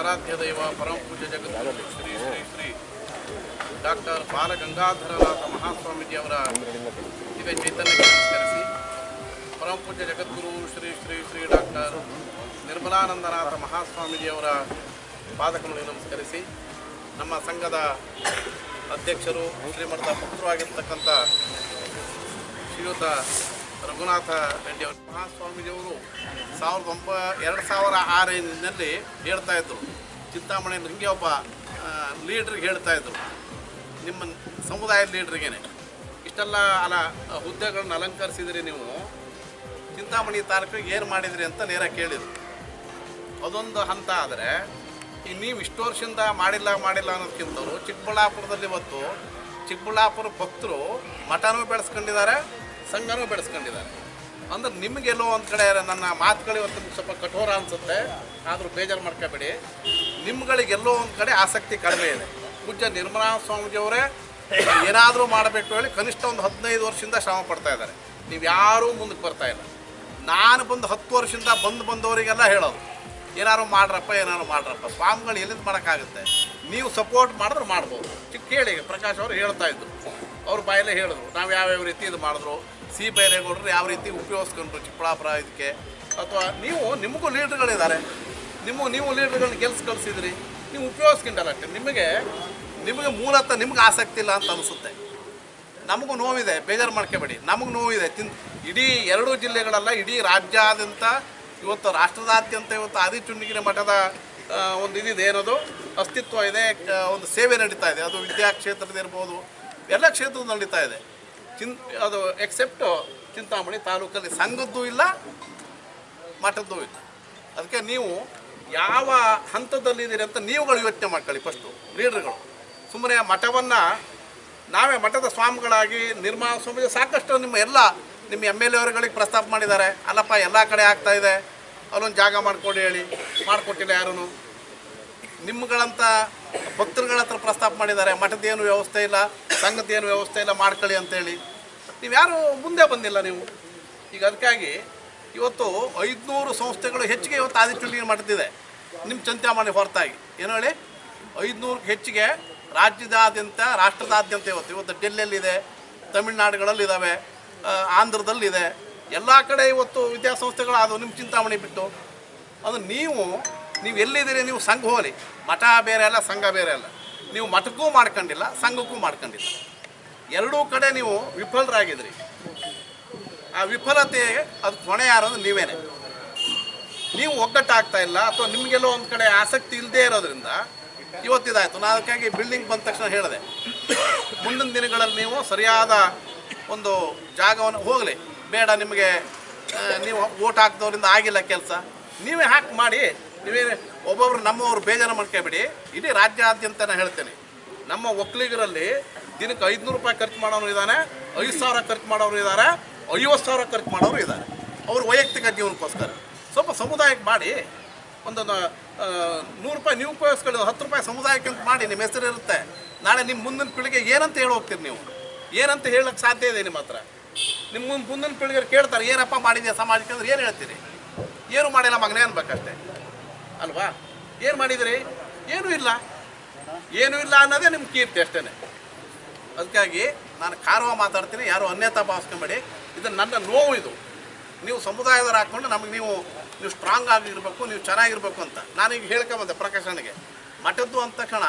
ಆರಾಧ್ಯ ದೈವ ಪರಮ ಪೂಜ್ಯ ಜಗದ್ಗುರು ಶ್ರೀ ಶ್ರೀ ಶ್ರೀ ಡಾಕ್ಟರ್ ಬಾಲಗಂಗಾಧರನಾಥ ಮಹಾಸ್ವಾಮೀಜಿಯವರ ಇದೇ ಚೈತನ್ಯಕ್ಕೆ ನಮಸ್ಕರಿಸಿ. ಪರಮ ಪೂಜ್ಯ ಜಗದ್ಗುರು ಶ್ರೀ ಶ್ರೀ ಶ್ರೀ ಡಾಕ್ಟರ್ ನಿರ್ಮಲಾನಂದನಾಥ ಮಹಾಸ್ವಾಮೀಜಿಯವರ ಪಾದಕಗಳಿಗೆ ನಮಸ್ಕರಿಸಿ. ನಮ್ಮ ಸಂಘದ ಅಧ್ಯಕ್ಷರು ಶ್ರೀಮಠದ ಪುತ್ರವಾಗಿರ್ತಕ್ಕಂಥ ಶ್ರೀಯುತ ರಘುನಾಥ ರೆಡ್ಡಿ ಅವರು. ಮಹಾಸ್ವಾಮೀಜಿಯವರು ಸಾವಿರದ ಒಂಬ, ಎರಡು ಸಾವಿರ ಆರಿನಲ್ಲಿ ಹೇಳ್ತಾ ಇದ್ರು. ಚಿಂತಾಮಣಿ ಹಿಂಗೆ ಒಬ್ಬ ಲೀಡ್ರಿಗೆ ಹೇಳ್ತಾ ಇದ್ರು. ನಿಮ್ಮ ಸಮುದಾಯದ ಲೀಡ್ರಿಗೇನೆ ಇಷ್ಟೆಲ್ಲ ಅಲ, ಹುದ್ದೆಗಳನ್ನ ಅಲಂಕರಿಸಿದ್ರಿ ನೀವು. ಚಿಂತಾಮಣಿ ತಾಲೂಕಿಗೆ ಏನು ಮಾಡಿದ್ರಿ ಅಂತ ನೇರ ಕೇಳಿದರು. ಅದೊಂದು ಹಂತ ಆದರೆ, ಈ ನೀವು ಇಷ್ಟು ವರ್ಷದಿಂದ ಮಾಡಿಲ್ಲ ಮಾಡಿಲ್ಲ ಅನ್ನೋದಕ್ಕಿಂತವರು ಚಿಕ್ಕಬಳ್ಳಾಪುರದಲ್ಲಿ ಇವತ್ತು ಚಿಕ್ಕಬಳ್ಳಾಪುರ ಭಕ್ತರು ಮಠನೂ ಬೆಳೆಸ್ಕೊಂಡಿದ್ದಾರೆ ಸಂಘನೂ ಬೆಳೆಸ್ಕೊಂಡಿದ್ದಾರೆ. ಅಂದ್ರೆ ನಿಮಗೆಲ್ಲೋ ಒಂದು ಕಡೆ ನನ್ನ ಮಾತುಗಳು ಇವತ್ತು ಸ್ವಲ್ಪ ಕಠೋರ ಅನಿಸುತ್ತೆ. ಆದರೂ ಬೇಜಾರು ಮಾಡ್ಕೋಬೇಡಿ. ನಿಮ್ಗಳಿಗೆಲ್ಲೋ ಒಂದು ಕಡೆ ಆಸಕ್ತಿ ಕಡಿಮೆ ಇದೆ. ಪೂಜ್ಯ ನಿರ್ಮಲಾ ಸ್ವಾಮೀಜಿಯವರೇ, ಏನಾದರೂ ಮಾಡಬೇಕು ಹೇಳಿ ಕನಿಷ್ಠ ಒಂದು ಹದಿನೈದು ವರ್ಷದಿಂದ ಶ್ರಮ ಪಡ್ತಾ ಇದ್ದಾರೆ. ನೀವು ಯಾರೂ ಮುಂದಕ್ಕೆ ಬರ್ತಾ ಇಲ್ಲ. ನಾನು ಬಂದು ಹತ್ತು ವರ್ಷದಿಂದ ಬಂದು ಬಂದವರಿಗೆಲ್ಲ ಹೇಳೋದು, ಏನಾದ್ರು ಮಾಡ್ರಪ್ಪ ಏನಾದ್ರು ಮಾಡ್ರಪ್ಪ. ಸ್ವಾಮಿಗಳು ಎಲ್ಲಿಂದ ಮಾಡೋಕ್ಕಾಗುತ್ತೆ? ನೀವು ಸಪೋರ್ಟ್ ಮಾಡಿದ್ರೆ ಮಾಡ್ಬೋದು. ಚಿಕ್ಕ ಕೇಳಿ ಪ್ರಕಾಶ್ ಅವರು ಹೇಳ್ತಾ ಇದ್ರು. ಅವ್ರ ಬಾಯಲ್ಲೇ ಹೇಳಿದ್ರು, ನಾವು ಯಾವ್ಯಾವ ರೀತಿ ಇದು ಮಾಡಿದ್ರು ಸಿ ಬೈರೇಗೌಡರು ಯಾವ ರೀತಿ ಉಪಯೋಗಿಸ್ಕೊಂಡ್ರು ಚಿಕ್ಕಬಳ್ಳಾಪುರ ಇದಕ್ಕೆ? ಅಥವಾ, ನೀವು, ನಿಮಗೂ ಲೀಡ್ರ್ಗಳಿದ್ದಾರೆ ನಿಮ್ಮ ನೀವು ಲೀಡ್ರ್ಗಳನ್ನ ಗೆಲ್ಸ್ ಕಳಿಸಿದ್ರಿ, ನೀವು ಉಪಯೋಗಿಸ್ಕೊಂಡಲ್ಲ, ನಿಮಗೆ ನಿಮಗೆ ಮೂಲತಃ ನಿಮ್ಗೆ ಆಸಕ್ತಿ ಇಲ್ಲ ಅಂತ ಅನಿಸುತ್ತೆ. ನಮಗೂ ನೋವಿದೆ, ಬೇಜಾರು ಮಾಡ್ಕೋಬೇಡಿ, ನಮಗೆ ನೋವಿದೆ, ತಿನ್, ಇಡೀ ಎರಡೂ ಜಿಲ್ಲೆಗಳಲ್ಲ, ಇಡೀ ರಾಜ್ಯಾದ್ಯಂತ, ಇವತ್ತು ರಾಷ್ಟ್ರದಾದ್ಯಂತ ಇವತ್ತು ಆದಿಚುಂಡಿಗಿರಿ ಮಠದ ಒಂದು ಇದಿದೆ, ಏನದು? ಅಸ್ತಿತ್ವ ಇದೆ ಒಂದು ಸೇವೆ ನಡೀತಾ ಇದೆ, ಅದು ವಿದ್ಯಾ ಕ್ಷೇತ್ರದಿರ್ಬೋದು ಎಲ್ಲ ಕ್ಷೇತ್ರದ ನಡೀತಾ ಇದೆ. ಚಿನ್ ಅದು ಎಕ್ಸೆಪ್ಟ್ ಚಿಂತಾಮಣಿ ತಾಲೂಕಲ್ಲಿ ಸಂಘದ್ದು ಇಲ್ಲ, ಮಠದ್ದು ಇಲ್ಲ. ಅದಕ್ಕೆ ನೀವು ಯಾವ ಹಂತದಲ್ಲಿದ್ದೀರಿ ಅಂತ ನೀವುಗಳು ಯೋಚನೆ ಮಾಡ್ಕೊಳ್ಳಿ ಫಸ್ಟು ಲೀಡರ್ಗಳು ಸುಮ್ಮನೆ ಮಠವನ್ನು ನಾವೇ ಮಠದ ಸ್ವಾಮಿಗಳಾಗಿ ನಿರ್ಮಾಣ ಸ್ವಾಮಿ ಸಾಕಷ್ಟು ನಿಮ್ಮ ಎಲ್ಲ ನಿಮ್ಮ ಎಂ ಎಲ್ ಎವರುಗಳಿಗೆ ಪ್ರಸ್ತಾಪ ಮಾಡಿದ್ದಾರೆ. ಅಲ್ಲಪ್ಪ, ಎಲ್ಲ ಕಡೆ ಆಗ್ತಾ ಇದೆ. ಅಲ್ಲೊಂದು ಜಾಗ ಮಾಡಿಕೊಡಿ ಹೇಳಿ, ಮಾಡಿಕೊಟ್ಟಿಲ್ಲ ಯಾರೂ ನಿಮ್ಗಳಂಥ ಭಕ್ತರುಗಳ ಹತ್ರ ಪ್ರಸ್ತಾಪ ಮಾಡಿದ್ದಾರೆ. ಮಠದ್ದೇನು ವ್ಯವಸ್ಥೆ ಇಲ್ಲ. ಸಂಘದ್ದೇನು ವ್ಯವಸ್ಥೆ ಇಲ್ಲ ಮಾಡ್ಕೊಳ್ಳಿ ಅಂತೇಳಿ. ನೀವು ಯಾರು ಮುಂದೆ ಬಂದಿಲ್ಲ ನೀವು? ಈಗ ಅದಕ್ಕಾಗಿ ಇವತ್ತು ಐದುನೂರು ಸಂಸ್ಥೆಗಳು ಹೆಚ್ಚಿಗೆ ಇವತ್ತು ಆದಿಚುಂಡಿಗೆ ಮಾಡ್ತಿದೆ ನಿಮ್ಮ ಚಿಂತಾಮಣಿ ಹೊರತಾಗಿ. ಏನು ಹೇಳಿ? ಐದುನೂರಕ್ಕೆ ಹೆಚ್ಚಿಗೆ ರಾಜ್ಯದಾದ್ಯಂತ, ರಾಷ್ಟ್ರದಾದ್ಯಂತ ಇವತ್ತು. ಇವತ್ತು ಡೆಲ್ಲಿಯಲ್ಲಿದೆ ತಮಿಳ್ನಾಡುಗಳಲ್ಲಿದ್ದಾವೆ ಆಂಧ್ರದಲ್ಲಿದೆ. ಎಲ್ಲ ಕಡೆ ಇವತ್ತು ವಿದ್ಯಾಸಂಸ್ಥೆಗಳು ಅದು ನಿಮ್ಮ ಚಿಂತಾಮಣಿ ಬಿಟ್ಟು. ಅದು ನೀವು ನೀವು ಎಲ್ಲಿದ್ದೀರಿ? ನೀವು ಸಂಘ ಹೋಲಿ ಮಠ ಬೇರೆ ಅಲ್ಲ, ಸಂಘ ಬೇರೆ ಅಲ್ಲ. ನೀವು ಮಠಕ್ಕೂ ಮಾಡ್ಕೊಂಡಿಲ್ಲ, ಸಂಘಕ್ಕೂ ಮಾಡ್ಕೊಂಡಿಲ್ಲ. ಎರಡೂ ಕಡೆ ನೀವು ವಿಫಲರಾಗಿದ್ರಿ. ಆ ವಿಫಲತೆ, ಅದು ಹೊಣೆ ಯಾರು ಅಂದ್ರೆ ನೀವೇನೆ. ನೀವು ಒಗ್ಗಟ್ಟಾಗ್ತಾ ಇಲ್ಲ, ಅಥವಾ ನಿಮಗೆಲ್ಲೋ ಒಂದು ಕಡೆ ಆಸಕ್ತಿ ಇಲ್ಲದೆ ಇರೋದ್ರಿಂದ ಇವತ್ತಿದಾಯಿತು. ನಾನು ಅದಕ್ಕಾಗಿ ಬಿಲ್ಡಿಂಗ್ ಬಂದ ತಕ್ಷಣ ಹೇಳಿದೆ. ಮುಂದಿನ ದಿನಗಳಲ್ಲಿ ನೀವು ಸರಿಯಾದ ಒಂದು ಜಾಗವನ್ನು ಹೋಗಲಿ. ಬೇಡ ನಿಮಗೆ ನೀವು ಓಟ್ ಹಾಕಿದವರಿಂದ ಆಗಿಲ್ಲ ಕೆಲಸ. ನೀವೇ ಹಾಕಿ ಮಾಡಿ, ನೀವೇ ಒಬ್ಬೊಬ್ರು ನಮ್ಮವ್ರು ಬೇಜಾರು ಮಾಡ್ಕೊಬೇಡಿ. ಇಡೀ ರಾಜ್ಯಾದ್ಯಂತ ನಾನು ಹೇಳ್ತೇನೆ. ನಮ್ಮ ಒಕ್ಕಲಿಗರಲ್ಲಿ ದಿನಕ್ಕೆ ಐದುನೂರು ರೂಪಾಯಿ ಖರ್ಚು ಮಾಡೋರು ಇದ್ದಾನೆ ಐದು ಸಾವಿರ ಖರ್ಚು ಮಾಡೋರು ಇದ್ದಾರೆ ಐವತ್ತು ಸಾವಿರ ಖರ್ಚು ಮಾಡೋರು ಇದ್ದಾರೆ ಅವ್ರ ವೈಯಕ್ತಿಕ ಜೀವನಕ್ಕೋಸ್ಕರ. ಸ್ವಲ್ಪ ಸಮುದಾಯಕ್ಕೆ ಮಾಡಿ, ಒಂದೊಂದು ನೂರು ರೂಪಾಯಿ ನೀವು ಉಪಯೋಗಿಸ್ಕೊಳ್ಳಿ ಹತ್ತು ರೂಪಾಯಿ ಸಮುದಾಯಕ್ಕೆ ಅಂತ ಮಾಡಿ, ನಿಮ್ಮ ಹೆಸರು ಇರುತ್ತೆ. ನಾಳೆ ನಿಮ್ಮ ಮುಂದಿನ ಪೀಳಿಗೆ ಏನಂತ ಹೇಳಿ ಹೋಗ್ತೀರಿ ನೀವು? ಏನಂತ ಹೇಳಕ್ಕೆ ಸಾಧ್ಯ ಇದೆ ನಿಮ್ಮ ಹತ್ರ? ನಿಮ್ಮ ಮುಂದೆ ಮುಂದಿನ ಪೀಳಿಗೆ ಕೇಳ್ತಾರೆ, ಏನಪ್ಪ ಮಾಡಿದ್ಯಾ ಸಮಾಜಕ್ಕೆ ಅಂದ್ರೆ ಏನು ಹೇಳ್ತೀರಿ? ಏನು ಮಾಡಿಲ್ಲ ಮಗನೇ ಅನ್ಬೇಕಷ್ಟೇ. ಅಲ್ವಾ? ಏನು ಮಾಡಿದಿರಿ? ಏನೂ ಇಲ್ಲ. ಏನೂ ಇಲ್ಲ ಅನ್ನೋದೇ ನಿಮ್ಮ ಕೀರ್ತಿ ಅಷ್ಟೇ ಅದಕ್ಕಾಗಿ ನಾನು ಕಾರವ ಮಾತಾಡ್ತೀನಿ. ಯಾರು ಅನ್ಯತಾ ಭಾವಿಸ್ಕೊಂಬೇಡಿ ಇದು ನನ್ನ ನೋವು ಇದು. ನೀವು ಸಮುದಾಯದವ್ರು ಹಾಕ್ಕೊಂಡು ನಮಗೆ ನೀವು ನೀವು ಸ್ಟ್ರಾಂಗ್ ಆಗಿರಬೇಕು, ನೀವು ಚೆನ್ನಾಗಿರ್ಬೇಕು ಅಂತ. ನಾನೀಗ ಹೇಳ್ಕೊಂಬಂದೆ ಪ್ರಕಾಶನಿಗೆ. ಮಠದ್ದು ಅಂದ ತಕ್ಷಣ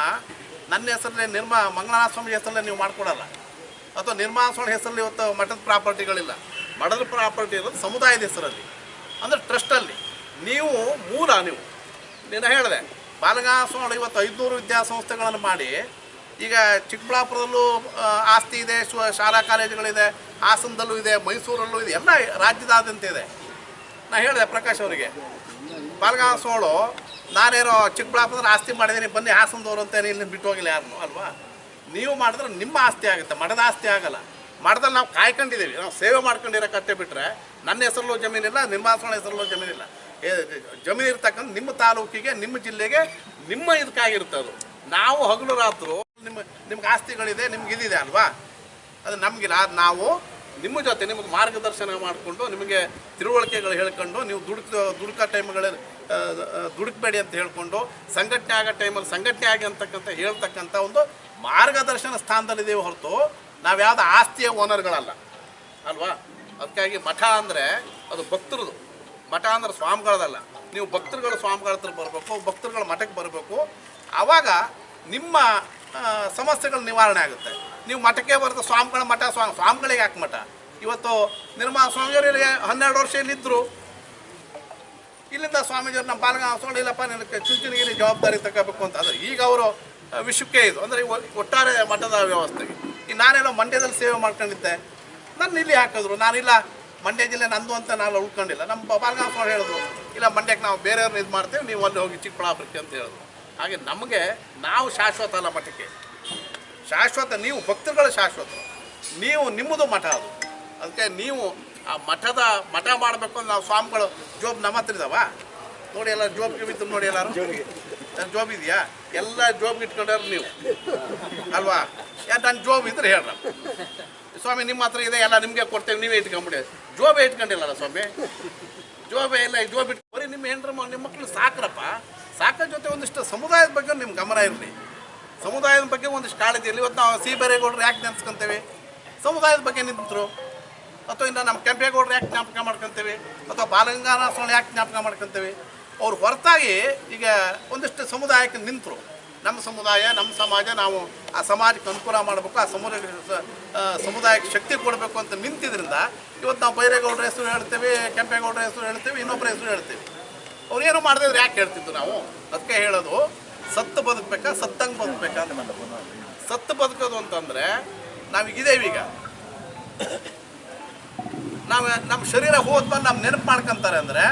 ನನ್ನ ಹೆಸರಲ್ಲೇ ನಿರ್ಮಾ ಮಂಗಳನಾಥ ಸ್ವಾಮಿ ಹೆಸರಲ್ಲೇ ನೀವು ಮಾಡ್ಕೊಡಲ್ಲ. ಅಥವಾ ನಿರ್ಮಾಣ ಸ್ವಾಮಿ ಹೆಸರಲ್ಲಿ ಇವತ್ತು ಮಠದ ಪ್ರಾಪರ್ಟಿಗಳಿಲ್ಲ. ಮಠದ ಪ್ರಾಪರ್ಟಿ ಇರೋದು ಸಮುದಾಯದ ಹೆಸರಲ್ಲಿ. ಅಂದರೆ ಟ್ರಸ್ಟಲ್ಲಿ ನೀವು ಮೂಲ ನೀವು. ನೀನು ಹೇಳಿದೆ. ಬಾಲಗಂಗಾಸ್ವಾಮಿ ಇವತ್ತು ಐದುನೂರು ವಿದ್ಯಾಸಂಸ್ಥೆಗಳನ್ನು ಮಾಡಿ. ಈಗ ಚಿಕ್ಕಬಳ್ಳಾಪುರದಲ್ಲೂ ಆಸ್ತಿ ಇದೆ ಶಾಲಾ ಕಾಲೇಜುಗಳಿದೆ, ಹಾಸನದಲ್ಲೂ ಇದೆ, ಮೈಸೂರಲ್ಲೂ ಇದೆ, ಎಲ್ಲ ರಾಜ್ಯದಾದ್ಯಂತ ಇದೆ. ನಾನು ಹೇಳಿದೆ ಪ್ರಕಾಶ್ ಅವರಿಗೆ, ಬಾಲಗಾಸೋಳು, ನಾನೇನೋ ಚಿಕ್ಕಬಳ್ಳಾಪುರದಲ್ಲಿ ಆಸ್ತಿ ಮಾಡಿದ್ದೀನಿ, ಬನ್ನಿ ಹಾಸನದವ್ರು ಅಂತ ಇಲ್ಲಿ ಬಿಟ್ಟು ಹೋಗಿಲ್ಲ ಯಾರನ್ನು, ಅಲ್ವಾ? ನೀವು ಮಾಡಿದ್ರೆ ನಿಮ್ಮ ಆಸ್ತಿ ಆಗುತ್ತೆ, ಮಠದ ಆಸ್ತಿ ಆಗಲ್ಲ. ಮಠದಲ್ಲಿ ನಾವು ಕಾಯ್ಕೊಂಡಿದ್ದೀವಿ, ನಾವು ಸೇವೆ ಮಾಡ್ಕೊಂಡಿರೋ ಕಟ್ಟೆ ಬಿಟ್ಟರೆ ನನ್ನ ಹೆಸರಲ್ಲೂ ಜಮೀನಿಲ್ಲ, ನಿರ್ಮಾಸೋಣ ಹೆಸರಲ್ಲೂ ಜಮೀನಿಲ್ಲ. ಜಮೀನು ಇರ್ತಕ್ಕಂಥ ನಿಮ್ಮ ತಾಲೂಕಿಗೆ, ನಿಮ್ಮ ಜಿಲ್ಲೆಗೆ ನಿಮ್ಮ ಇದಕ್ಕಾಗಿರುತ್ತೆ ಅದು. ನಾವು ಹಗಲು ರಾತ್ರು ನಿಮ್ಮ, ನಿಮ್ಗೆ ಆಸ್ತಿಗಳಿದೆ, ನಿಮ್ಗೆ ಇದಿದೆ ಅಲ್ವಾ? ಅದು ನಮಗಿಲ್ಲ. ಅದು ನಾವು ನಿಮ್ಮ ಜೊತೆ ನಿಮಗೆ ಮಾರ್ಗದರ್ಶನ ಮಾಡಿಕೊಂಡು, ನಿಮಗೆ ತಿಳುವಳಿಕೆಗಳು ಹೇಳ್ಕೊಂಡು, ನೀವು ದುಡುಕ ದುಡುಕ ಟೈಮ್ಗಳ ದುಡುಕಬೇಡಿ ಅಂತ ಹೇಳ್ಕೊಂಡು, ಸಂಘಟನೆ ಆಗೋ ಟೈಮಲ್ಲಿ ಸಂಘಟನೆ ಆಗಿ ಅಂತಕ್ಕಂಥ, ಹೇಳ್ತಕ್ಕಂಥ ಒಂದು ಮಾರ್ಗದರ್ಶನ ಸ್ಥಾನದಲ್ಲಿದ್ದೀವಿ ಹೊರತು ನಾವು ಯಾವ್ದು ಆಸ್ತಿಯ ಓನರ್ಗಳಲ್ಲ. ಅಲ್ವಾ? ಅದಕ್ಕಾಗಿ ಮಠ ಅಂದರೆ ಅದು ಭಕ್ತರದು. ಮಠ ಅಂದ್ರೆ ಸ್ವಾಮಿಗಳದಲ್ಲ. ನೀವು ಭಕ್ತರುಗಳು ಸ್ವಾಮಿಗಳ ಹತ್ರ ಬರಬೇಕು, ಭಕ್ತರುಗಳ ಮಠಕ್ಕೆ ಬರಬೇಕು. ಆವಾಗ ನಿಮ್ಮ ಸಮಸ್ಯೆಗಳು ನಿವಾರಣೆ ಆಗುತ್ತೆ. ನೀವು ಮಠಕ್ಕೆ ಬರುತ್ತೆ ಸ್ವಾಮಿಗಳ ಮಠ ಸ್ವಾಮಿ ಸ್ವಾಮಿಗಳಿಗೆ ಯಾಕೆ ಮಠ? ಇವತ್ತು ನಿರ್ಮಾ ಸ್ವಾಮಿಯವರಿಗೆ ಹನ್ನೆರಡು ವರ್ಷ ಇಲ್ಲಿದ್ದರು ಇಲ್ಲಿಂದ ಸ್ವಾಮೀಜಿಯವ್ರು ನಮ್ಮ ಬಾಲಗ ಸೋಳಿಲ್ಲಪ್ಪ ಇಲ್ಲಪ್ಪ ನಿನಗೆ ಚುಂಚನಗಿರಿ ಜವಾಬ್ದಾರಿ ತಗೋಬೇಕು ಅಂತ. ಆದರೆ ಈಗ ಅವರು ವಿಶ್ವಕ್ಕೆ ಇದು, ಅಂದರೆ ಒಟ್ಟಾರೆ ಮಠದ ವ್ಯವಸ್ಥೆಗೆ ಈ ನಾನೇನೋ ಮಂಡ್ಯದಲ್ಲಿ ಸೇವೆ ಮಾಡ್ಕೊಂಡಿದ್ದೆ. ನನ್ನ ಇಲ್ಲಿ ಹಾಕಿದ್ರು ನಾನಿಲ್ಲ ಮಂಡ್ಯ ಜಿಲ್ಲೆ ನಂದು ಅಂತ ನಾನು ಉಳ್ಕೊಂಡಿಲ್ಲ. ನಮ್ಮ ಪಾಲ್ಗಾಂವ್ ಅವ್ರು ಹೇಳಿದ್ರು, ಇಲ್ಲ, ಮಂಡ್ಯಕ್ಕೆ ನಾವು ಬೇರೆಯವ್ರನ್ನ ಇದು ಮಾಡ್ತೇವೆ, ನೀವು ಅಲ್ಲಿ ಹೋಗಿ ಚಿಕ್ಕಬಳ್ಳಾಪುರಕ್ಕೆ ಅಂತ ಹೇಳಿದ್ರು. ಹಾಗೆ ನಮಗೆ ನಾವು ಶಾಶ್ವತ ಅಲ್ಲ ಮಠಕ್ಕೆ. ಶಾಶ್ವತ, ನೀವು ಭಕ್ತರುಗಳ ಶಾಶ್ವತ. ನೀವು ನಿಮ್ಮದು ಮಠ ಅದು. ಅದಕ್ಕೆ ನೀವು ಆ ಮಠದ ಮಠ ಮಾಡಬೇಕು ಅಂದ್ರೆ ನಾವು ಸ್ವಾಮಿಗಳು, ಜೋಬ್ ನಮ್ಮ ಹತ್ರ ಇದಾವ? ನೋಡಿ ಎಲ್ಲ ಜೋಬ್ ಬಿದ್ದು ನೋಡಿ ಎಲ್ಲರೂ. ನನ್ನ ಜೋಬ್ ಇದೆಯಾ? ಎಲ್ಲ ಜೋಬ್ ಇಟ್ಕೊಂಡ್ರು ನೀವು. ಅಲ್ವಾ? ಯಾ ನನ್ನ ಜೋಬ್ ಇದ್ರೆ ಹೇಳ್ರ. ಸ್ವಾಮಿ, ನಿಮ್ಮ ಹತ್ರ ಇದೆ, ಎಲ್ಲ ನಿಮಗೆ ಕೊಡ್ತೇವೆ, ನೀವೇ ಇಟ್ಕೊಂಬಿಡಿ. ಜೋಬೆ ಇಟ್ಕೊಂಡಿಲ್ಲಲ್ಲ ಸ್ವಾಮಿ? ಜೋಬೆ ಇಲ್ಲ ಜೋಬ್ ಇಟ್ಟು ಬರೀ ನಿಮ್ಮ ಹೆಂಡ್ರ ನಿಮ್ಮ ಮಕ್ಕಳು ಸಾಕ್ರಪ್ಪ. ಸಾಕ ಜೊತೆ ಒಂದಿಷ್ಟು ಸಮುದಾಯದ ಬಗ್ಗೆ ನಿಮ್ಮ ಗಮನ ಇರಲಿ. ಸಮುದಾಯದ ಬಗ್ಗೆ ಒಂದಿಷ್ಟು ಕಾಳಜಿ ಇರಲಿ. ಇವತ್ತು ನಾವು ಸಿ ಬೇರೇಗೌಡರು ಯಾಕೆ ನೆನ್ಸ್ಕೊಂತೇವೆ? ಸಮುದಾಯದ ಬಗ್ಗೆ ನಿಂತರು. ಅಥವಾ ಇನ್ನು ನಮ್ಮ ಕೆಂಪೇಗೌಡರು ಯಾಕೆ ಜ್ಞಾಪಕ ಮಾಡ್ಕೊತೇವೆ? ಅಥವಾ ಸ್ವಾಮಿ ಯಾಕೆ ಜ್ಞಾಪಕ ಮಾಡ್ಕೊತೇವೆ? ಅವ್ರು ಹೊರತಾಗಿ ಈಗ ಒಂದಿಷ್ಟು ಸಮುದಾಯಕ್ಕೆ ನಿಂತರು. ನಮ್ಮ ಸಮುದಾಯ, ನಮ್ಮ ಸಮಾಜ ನಾವು ಆ ಸಮಾಜಕ್ಕೆ ಅನುಕೂಲ ಮಾಡಬೇಕು, ಆ ಸಮುದಾಯ ಸಮುದಾಯಕ್ಕೆ ಶಕ್ತಿ ಕೊಡಬೇಕು ಅಂತ ನಿಂತಿದ್ರಿಂದ ಇವತ್ತು ನಾವು ಬೈರೇಗೌಡರ ಹೆಸರು ಹೇಳ್ತೇವೆ, ಕೆಂಪೇಗೌಡರ ಹೆಸರು ಹೇಳ್ತೇವೆ ಇನ್ನೊಬ್ಬರ ಹೆಸರು ಹೇಳ್ತೇವೆ. ಅವ್ರು ಏನು ಮಾಡಿದ್ರೆ ಯಾಕೆ ಹೇಳ್ತಿದ್ದು ನಾವು? ಅದಕ್ಕೆ ಹೇಳೋದು, ಸತ್ತು ಬದುಕಬೇಕಾ, ಸತ್ತಂಗೆ ಬದುಕಬೇಕಾ ಅಂತ ಸತ್ತು ಬದುಕೋದು ಅಂತಂದರೆ ನಾವೀಗಿದ್ದೇವೆ ಈಗ. ನಾವು ನಮ್ಮ ಶರೀರ ಹೋದ್ಮೇಲೆ ನಮ್ಮ ನೆನಪು ಮಾಡ್ಕೊಂತಾರೆ ಅಂದರೆ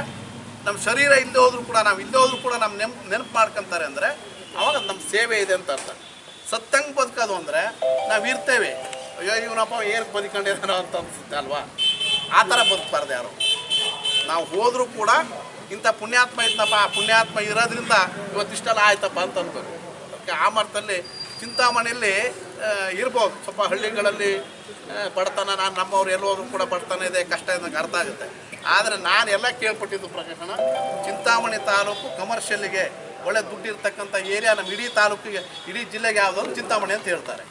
ನಮ್ಮ ಶರೀರ ಇಲ್ಲದೆ ಹೋದ್ರು ಕೂಡ, ನಾವು ಇಲ್ಲದೆ ಹೋದ್ರು ಕೂಡ ನಮ್ಮ ನೆನಪು ನೆನಪು ಮಾಡ್ಕೊಂತಾರೆ ಅಂದರೆ ಅವಾಗ ನಮ್ಮ ಸೇವೆ ಇದೆ ಅಂತ ಅರ್ಥ. ಸತ್ತಂಗೆ ಬದುಕೋದು ಅಂದರೆ ನಾವು ಇರ್ತೇವೆ. ಅಯ್ಯೋ, ಇವನಪ್ಪ ಏನು ಬದುಕೊಂಡಿದ್ದಾನೋ ಅಂತ ಅನ್ಸುತ್ತೆ ಅಲ್ವಾ? ಆ ಥರ ಬದುಕಬಾರ್ದು ಯಾರು. ನಾವು ಹೋದರೂ ಕೂಡ ಇಂಥ ಪುಣ್ಯಾತ್ಮ ಇತ್ತಪ್ಪ ಆ ಪುಣ್ಯಾತ್ಮ ಇರೋದ್ರಿಂದ ಇವತ್ತಿಷ್ಟೆಲ್ಲ ಆಯ್ತಪ್ಪ ಅಂತ ಅನ್ಬೋದು ಅದಕ್ಕೆ ಆ ಮಟ್ಟದಲ್ಲಿ ಚಿಂತಾಮಣಿಯಲ್ಲಿ ಇರ್ಬೋದು. ಸ್ವಲ್ಪ ಹಳ್ಳಿಗಳಲ್ಲಿ ಬಡತನ, ನಾನು ನಮ್ಮವ್ರು ಎಲ್ಲೋದ್ರು ಕೂಡ ಬಡತನ ಇದೆ, ಕಷ್ಟ ಇದ್ದಂಗೆ ಅರ್ಥ ಆಗುತ್ತೆ. ಆದರೆ ನಾನು ಎಲ್ಲ ಕೇಳ್ಪಟ್ಟಿದ್ದು ಪ್ರಕಾಶನ ಚಿಂತಾಮಣಿ ತಾಲೂಕು ಕಮರ್ಷಿಯಲ್ಗೆ ಒಳ್ಳೆ ದುಡ್ಡು ಇರ್ತಕ್ಕಂಥ ಏರಿಯಾ ನಮ್ಮ ಇಡೀ ತಾಲೂಕಿಗೆ ಇಡೀ ಜಿಲ್ಲೆಗೆ ಯಾವುದಾದ್ರು ಚಿಂತಾಮಣಿ ಅಂತ ಹೇಳ್ತಾರೆ.